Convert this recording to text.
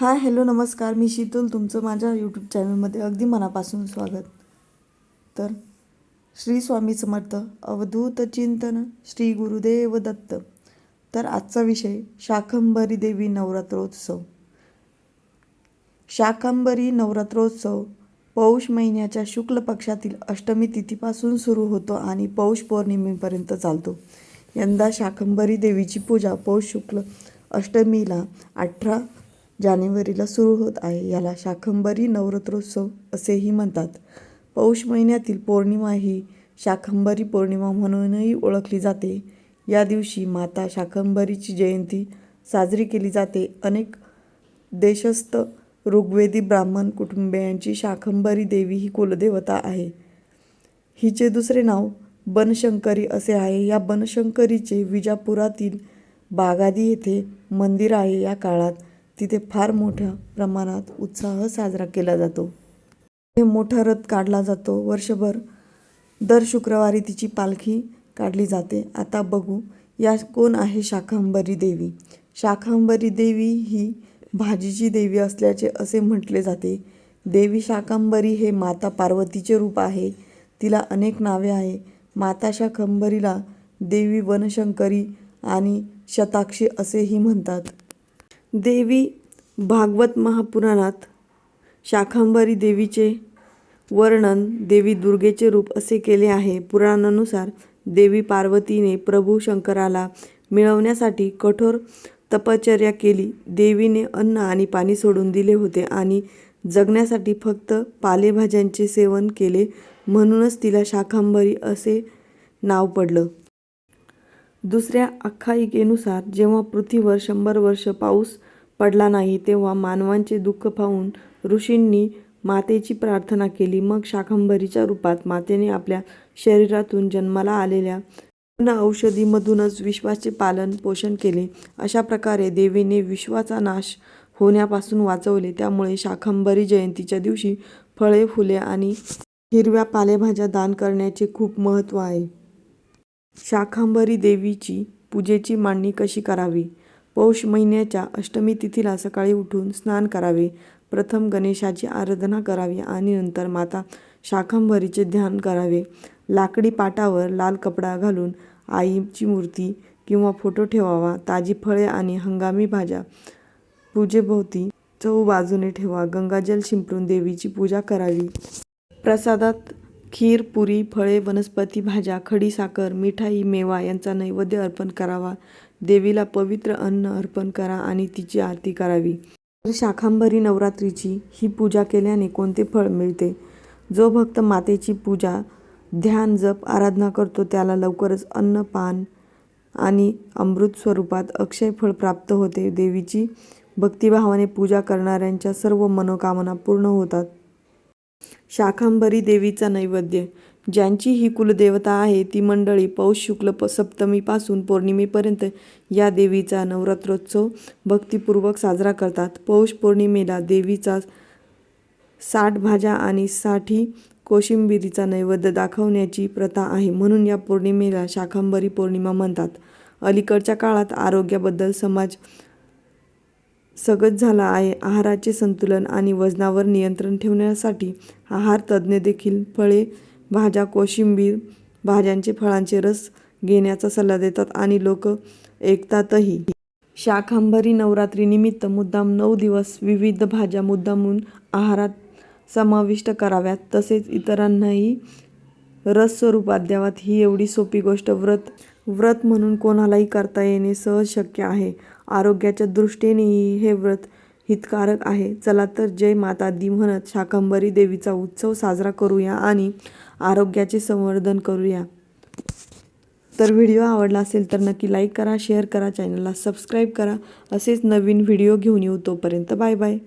Hi hello नमस्कार. मी शीतल तुमचं माझ्या यूट्यूब चॅनलमध्ये अगदी मनापासून स्वागत. तर श्री स्वामी समर्थ अवधूत चिंतन श्री गुरुदेव दत्त. तर आजचा विषय शाकंभरी देवी नवरात्रोत्सव. शाकंभरी नवरात्रोत्सव पौष महिन्याच्या शुक्ल पक्षातील अष्टमी तिथीपासून सुरू होतो आणि पौष पौर्णिमेपर्यंत चालतो. यंदा शाकंभरी देवीची पूजा पौष शुक्ल अष्टमीला अठरा जानेवारीला सुरू होत आहे. याला शाकंभरी नवरात्रोत्सव असेही म्हणतात. पौष महिन्यातील पौर्णिमा ही शाकंभरी पौर्णिमा म्हणूनही ओळखली जाते. या दिवशी माता शाकंभरीची जयंती साजरी केली जाते. अनेक देशस्थ ऋग्वेदी ब्राह्मण कुटुंबियांची शाकंभरी देवी ही कुलदेवता आहे. हिचे दुसरे नाव बनशंकरी असे आहे. या बनशंकरीचे विजापुरातील बागादी येथे मंदिर आहे. या काळात तिथे फार मोठ्या प्रमाणात उत्साह साजरा केला जातो. तिथे मोठा रथ काढला जातो. वर्षभर दर शुक्रवारी तिची पालखी काढली जाते. आता बघू या कोण आहे शाखांबरी देवी? शाखांबरी देवी ही भाजीची देवी असल्याचे असे म्हटले जाते. देवी शाकांबरी हे माता पार्वतीचे रूप आहे. तिला अनेक नावे आहे. माता शाकंभरीला देवी वनशंकरी आणि शताक्षी असेही म्हणतात. देवी भागवत महापुराणात शाखांबरी देवीचे वर्णन देवी दुर्गेचे रूप असे केले आहे. पुराणानुसार देवी पार्वतीने प्रभू शंकराला मिळवण्यासाठी कठोर तपश्चर्या केली. देवीने अन्न आणि पाणी सोडून दिले होते आणि जगण्यासाठी फक्त पालेभाज्यांचे सेवन केले म्हणूनच तिला शाखांबरी असे नाव पडलं. दुसऱ्या आख्यायिकेनुसार जेव्हा पृथ्वीवर शंभर वर्ष पाऊस पडला नाही तेव्हा मानवांचे दुःख पाहून ऋषींनी मातेची प्रार्थना केली. मग शाकंभरीच्या रूपात मातेने आपल्या शरीरातून जन्माला आलेल्या पूर्ण औषधीमधूनच विश्वाचे पालन पोषण केले. अशा प्रकारे देवीने विश्वाचा नाश होण्यापासून वाचवले. त्यामुळे शाकंभरी जयंतीच्या दिवशी फळे फुले आणि हिरव्या पालेभाज्या दान करण्याचे खूप महत्त्व आहे. शाखांबरी देवीची पूजेची मांडणी कशी करावी? पौष महिन्याच्या अष्टमी तिथीला सकाळी उठून स्नान करावे. प्रथम गणेशाची आराधना करावी आणि नंतर माता शाखांबरीचे ध्यान करावे. लाकडी पाटावर लाल कपडा घालून आईची मूर्ती किंवा फोटो ठेवावा. ताजी फळे आणि हंगामी भाज्या पूजेभोवती चौ बाजूने ठेवा. गंगाजल शिंपडून देवीची पूजा करावी. प्रसादात खीर पुरी फळे वनस्पती भाज्या खडीसाखर मिठाई मेवा यांचा नैवेद्य अर्पण करावा. देवीला पवित्र अन्न अर्पण करा आणि तिची आरती करावी. तर शाखांबरी नवरात्रीची ही पूजा केल्याने कोणते फळ मिळते? जो भक्त मातेची पूजा ध्यान जप आराधना करतो त्याला लवकरच अन्न पान आणि अमृत स्वरूपात अक्षय फळ प्राप्त होते. देवीची भक्तिभावाने पूजा करणाऱ्यांच्या सर्व मनोकामना पूर्ण होतात. शाखांबरी देवीचा नैवेद्य. ज्यांची ही कुलदेवता आहे ती मंडळी पौष शुक्ल प सप्तमीपासून पौर्णिमेपर्यंत या देवीचा नवरात्रोत्सव भक्तिपूर्वक साजरा करतात. पौष पौर्णिमेला देवीचा साठ भाज्या आणि साठी कोशिंबिरीचा नैवेद्य दाखवण्याची प्रथा आहे म्हणून या पौर्णिमेला शाखांबरी पौर्णिमा म्हणतात. अलीकडच्या काळात आरोग्याबद्दल समाज सगत झाला आहे. आहाराचे संतुलन आणि वजनावर नियंत्रण ठेवण्यासाठी आहार तज्ज्ञ देखील फळे भाज्या कोशिंबीर भाज्यांचे फळांचे रस घेण्याचा सल्ला देतात आणि लोक ऐकतातही. शाकांभरी नवरात्रीनिमित्त मुद्दाम नऊ दिवस विविध भाज्या मुद्दामून आहारात समाविष्ट कराव्यात. तसेच इतरांनाही रस स्वरूपात द्यावात. ही एवढी सोपी गोष्ट व्रत व्रत म्हणून कोणालाही करता येणे सहज शक्य आहे. आरोग्याच्या दृष्टीनेही हे व्रत हितकारक आहे. चला तर जय माता दी म्हणत शाकंभरी देवीचा उत्सव साजरा करूया आणि आरोग्याचे संवर्धन करूया. तर व्हिडिओ आवडला असेल तर नक्की लाईक करा शेअर करा चॅनलला सबस्क्राईब करा. असेच नवीन व्हिडिओ घेऊन येऊ तोपर्यंत बाय बाय.